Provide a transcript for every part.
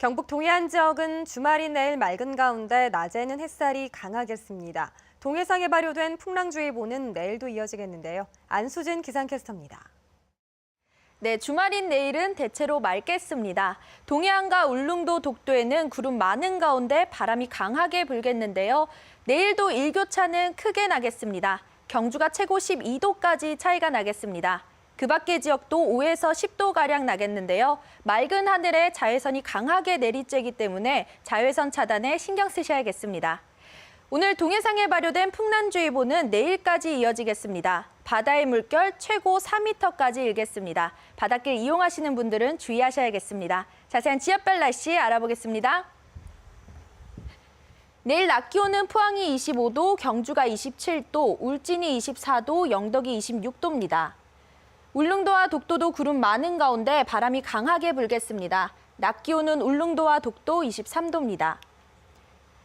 경북 동해안 지역은 주말인 내일 맑은 가운데 낮에는 햇살이 강하겠습니다. 동해상에 발효된 풍랑주의보는 내일도 이어지겠는데요. 안수진 기상캐스터입니다. 네, 주말인 내일은 대체로 맑겠습니다. 동해안과 울릉도, 독도에는 구름 많은 가운데 바람이 강하게 불겠는데요. 내일도 일교차는 크게 나겠습니다. 경주가 최고 12도까지 차이가 나겠습니다. 그 밖의 지역도 5에서 10도 가량 나겠는데요. 맑은 하늘에 자외선이 강하게 내리쬐기 때문에 자외선 차단에 신경 쓰셔야겠습니다. 오늘 동해상에 발효된 풍란주의보는 내일까지 이어지겠습니다. 바다의 물결 최고 4m까지 일겠습니다. 바닷길 이용하시는 분들은 주의하셔야겠습니다. 자세한 지역별 날씨 알아보겠습니다. 내일 낮 기온은 포항이 25도, 경주가 27도, 울진이 24도, 영덕이 26도입니다. 울릉도와 독도도 구름 많은 가운데 바람이 강하게 불겠습니다. 낮 기온은 울릉도와 독도 23도입니다.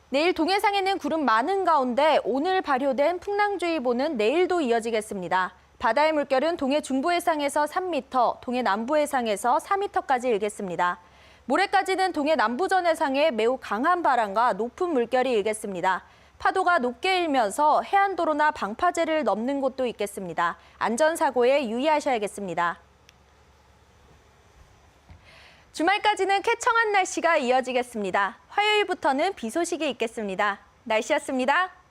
내일 동해상에는 구름 많은 가운데 오늘 발효된 풍랑주의보는 내일도 이어지겠습니다. 바다의 물결은 동해 중부 해상에서 3m, 동해 남부 해상에서 4m까지 일겠습니다. 모레까지는 동해 남부전 해상에 매우 강한 바람과 높은 물결이 일겠습니다. 파도가 높게 일면서 해안도로나 방파제를 넘는 곳도 있겠습니다. 안전사고에 유의하셔야겠습니다. 주말까지는 쾌청한 날씨가 이어지겠습니다. 화요일부터는 비 소식이 있겠습니다. 날씨였습니다.